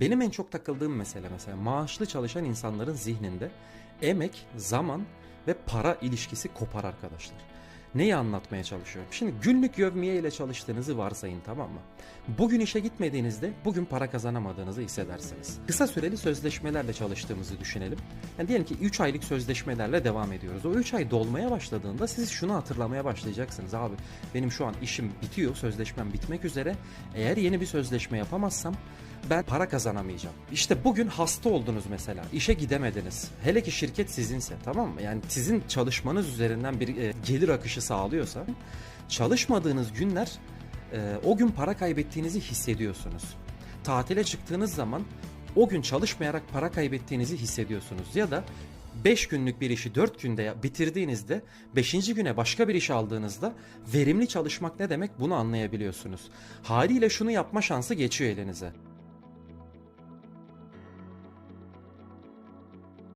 Benim en çok takıldığım mesele mesela maaşlı çalışan insanların zihninde emek, zaman ve para ilişkisi kopar arkadaşlar. Neyi anlatmaya çalışıyorum? Şimdi günlük yövmiye ile çalıştığınızı varsayın tamam mı? Bugün işe gitmediğinizde bugün para kazanamadığınızı hissedersiniz. Kısa süreli sözleşmelerle çalıştığımızı düşünelim. Yani diyelim ki 3 aylık sözleşmelerle devam ediyoruz. O 3 ay dolmaya başladığında siz şunu hatırlamaya başlayacaksınız. Abi benim şu an işim bitiyor, sözleşmem bitmek üzere. Eğer yeni bir sözleşme yapamazsam ben para kazanamayacağım. İşte bugün hasta oldunuz mesela. işe gidemediniz. Hele ki şirket sizinse tamam mı? Yani sizin çalışmanız üzerinden bir e, gelir akışı sağlıyorsa çalışmadığınız günler e, o gün para kaybettiğinizi hissediyorsunuz. Tatile çıktığınız zaman o gün çalışmayarak para kaybettiğinizi hissediyorsunuz. Ya da 5 günlük bir işi 4 günde bitirdiğinizde 5. güne başka bir iş aldığınızda verimli çalışmak ne demek bunu anlayabiliyorsunuz. Haliyle şunu yapma şansı geçiyor elinize.